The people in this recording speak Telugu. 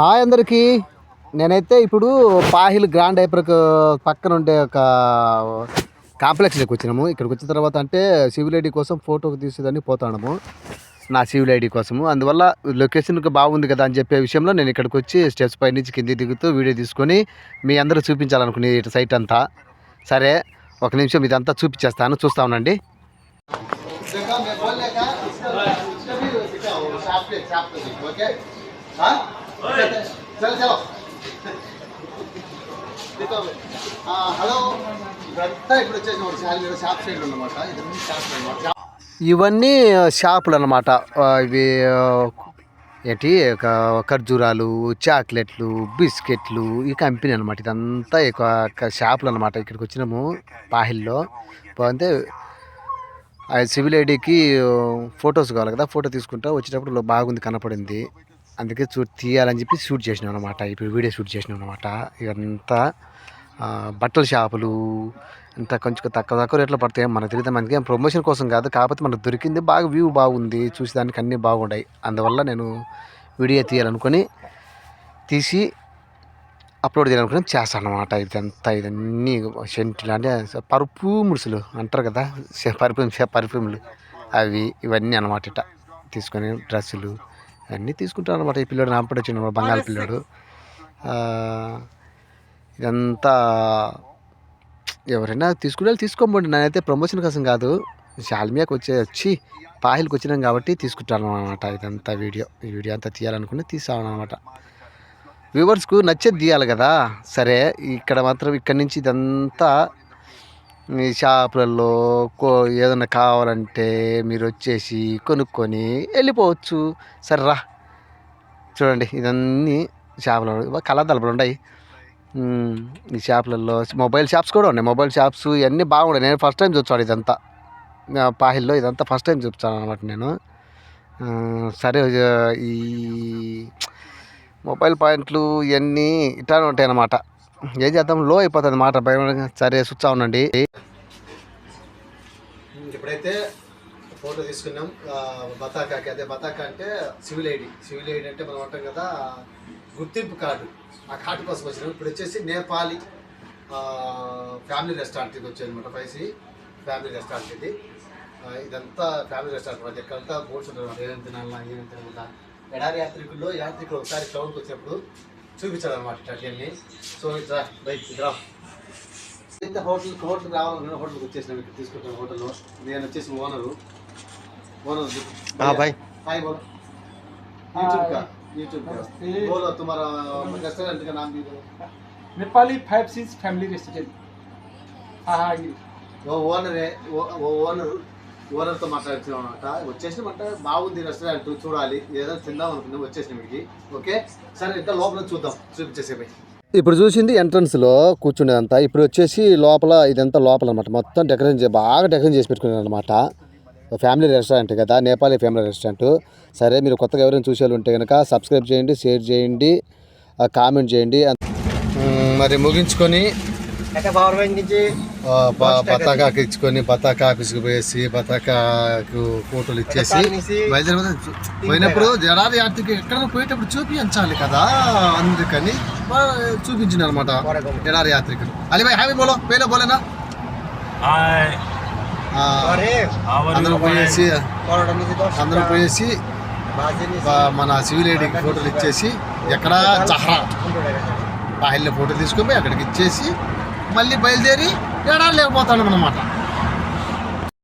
హాయ్ అందరికీ. నేనైతే ఇప్పుడు పాహిల్ గ్రాండ్ హైపర్కు పక్కన ఉండే ఒక కాంప్లెక్స్లోకి వచ్చినాము. ఇక్కడికి వచ్చిన తర్వాత అంటే సివిల్ ఐడి కోసం ఫోటోకి తీసేదని పోతాము నా సివిల్ ఐడి కోసము. అందువల్ల లొకేషన్ బాగుంది కదా అని చెప్పే విషయంలో నేను ఇక్కడికి వచ్చి స్టెప్స్ పై నుంచి కింది దిగుతూ వీడియో తీసుకొని మీ అందరూ చూపించాలనుకునే ఇటు సైట్ అంతా. సరే ఒక నిమిషం ఇదంతా చూపించేస్తాను. చూస్తా ఉండండి. హలో. ఇదంతా ఇప్పుడు వచ్చేసి ఒక శాలరీ షాప్ సైడ్ అన్నమాట ఇదన్నీ షాప్ అన్నమాట ఇవన్నీ షాపులు అనమాట ఇవి ఏంటి ఒక ఖర్జూరాలు చాక్లెట్లు బిస్కెట్లు ఈ కంపెనీ అనమాట ఇదంతా ఒక షాపులు అనమాట ఇక్కడికి వచ్చినాము పాహిల్లో. ఆ సివిల్ ఐడికి ఫొటోస్ కావాలి కదా ఫోటో తీసుకుంటా. వచ్చేటప్పుడు బాగుంది కనపడింది. అందుకే చూ తీయాలని చెప్పి షూట్ చేసినాం అనమాట ఇప్పుడు వీడియో షూట్ చేసినాం అనమాట ఇదంతా బట్టల షాపులు ఇంత కొంచెం తక్కువ తక్కువ రేట్లో పడతాయి. మనకు తెలియదు మనకి ప్రమోషన్ కోసం కాదు కాకపోతే మనకు దొరికింది బాగా వ్యూ బాగుంది. చూసేదానికి అన్నీ బాగున్నాయి. అందువల్ల నేను వీడియో తీయాలనుకొని తీసి అప్లోడ్ చేయాలనుకుని చేస్తాను అనమాట ఇదంతా ఇదన్నీ సెంట్లు అంటే పర్ఫ్యూమ్స్లు అంటారు కదా పర్ఫ్యూమ్ పర్ఫ్యూమ్లు అవి ఇవన్నీ అనమాట ఇట తీసుకొని డ్రెస్సులు. అన్నీ తీసుకుంటాను అనమాట ఈ పిల్లోడు నాపడి వచ్చిన బంగాళ పిల్లోడు. ఇదంతా ఎవరైనా తీసుకునే వాళ్ళు తీసుకోమండి నేనైతే ప్రమోషన్ కోసం కాదు షాల్మియాకి వచ్చే వచ్చి పాహిల్కి వచ్చినాం కాబట్టి తీసుకుంటాను అనమాట ఇదంతా వీడియో. ఈ వీడియో అంతా తీయాలనుకుని తీసాను అనమాట వ్యూవర్స్కు నచ్చేది తీయాలి కదా. సరే ఇక్కడ మాత్రం ఇక్కడి నుంచి ఇదంతా మీ షాపులలో కో ఏదైనా కావాలంటే మీరు వచ్చేసి కొనుక్కొని వెళ్ళిపోవచ్చు. సర్రా చూడండి ఇదన్నీ షాపులు కళాదళపులు ఉన్నాయి. ఉంటాయి ఈ షాపులలో మొబైల్ షాప్స్ కూడా ఉన్నాయి. మొబైల్ షాప్స్ ఇవన్నీ బాగున్నాయి. నేను ఫస్ట్ టైం చూస్తాను ఇదంతా. పాహిల్లో ఇదంతా ఫస్ట్ టైం చూస్తాను అనమాట నేను. సరే ఈ మొబైల్ పాయింట్లు ఇవన్నీ ఇట్లానే ఉంటాయి అన్నమాట ఏం చేద్దాం? లో అయిపోతుంది మాట. భయం సరే చూస్తా ఉండండి. ఇప్పుడైతే ఫోటో తీసుకున్నాం. బతాకాకి. అదే బతాకా అంటే సివిల్ ఐడి. సివిల్ ఐడి అంటే మనం అంటాం కదా గుర్తింపు కార్డు. ఆ కార్డు కోసం వచ్చినాం. ఇప్పుడు వచ్చేసి నేపాలి ఫ్యామిలీ రెస్టారెంట్కి వచ్చాయి అనమాట పైసి. ఫ్యామిలీ రెస్టారెంట్ ఇది. ఇదంతా ఫ్యామిలీ రెస్టారెంట్ అనమాట ఎక్కడంతా బోర్డ్స్ ఉంటారు ఏమేమి తినాలా ఏమేమి తినాలా ఎడారి యాత్రికుల్లో యాత్రికులు ఒకసారి టౌన్కి వచ్చినప్పుడు చూపించాలన్నమాట ఇట్లాంటివన్నీ సో ఇట్లా బైక్ ఇట్లా అయితే హోటల్ హోటల్కి రావాలన్నా హోటల్కి వచ్చేసినాం ఇక్కడ తీసుకుంటాం హోటల్లో నేను వచ్చేసి ఓనరు ఓనర్ हाँ भाई हाय बोलो यूट्यूब का यूट्यूब का बोलो तुम्हारा रेस्टोरेंट का नाम भी बोलो Nepali five six family restaurant हाँ हाँ ये ఓ ఓనరే ఓ- ఓ ఓనర్ ఓనర్తో మాట్లాడుతున్నాం అనమాట వచ్చేసినామంటే బాగుంది రెస్టారెంట్ చూడాలి. ఏదైనా తిందాం అనుకున్నాం వచ్చేసినాం ఇక్కడికి ఓకే? సరే ఇంకా లోపల చూద్దాం. చూపించేసేపై ఇప్పుడు చూసింది ఎంట్రన్స్లో కూర్చునేదంతా. ఇప్పుడు వచ్చేసి లోపల ఇదంతా లోపల అనమాట మొత్తం డెకరేషన్ చే బాగా డెకరేషన్ చేసి పెట్టుకున్నాను అనమాట ఫ్యామిలీ రెస్టారెంట్ కదా నేపాలీ ఫ్యామిలీ రెస్టారెంట్ సరే మీరు కొత్తగా ఎవరైనా చూసేవాళ్ళు ఉంటే కనుక సబ్స్క్రైబ్ చేయండి షేర్ చేయండి కామెంట్ చేయండి. మరి ముగించుకొని బతాకా ఇచ్చుకొని బతాకా ఆఫీస్కి పోయేసి బతాకాకు ఫోటోలు ఇచ్చేసి హైదరాబాద్ పోయినప్పుడు జనాలు యాత్రికి ఎక్కడ పోయేటప్పుడు చూపించాలి కదా. అందుకని చూపించింది అనమాట జనాలు యాత్రికులు అది భాయ్ హ్యాపీ బోలో పేరే బోలేనా అందరూ పోయేసి అందరూ పోయేసి మన శివిలేడికి ఫోటోలు ఇచ్చేసి ఎక్కడ? చహరా బాహిల్లో ఫోటో తీసుకుపోయి అక్కడికి ఇచ్చేసి మళ్ళీ బయలుదేరి ఎడారి లేకపోతాను అనమాట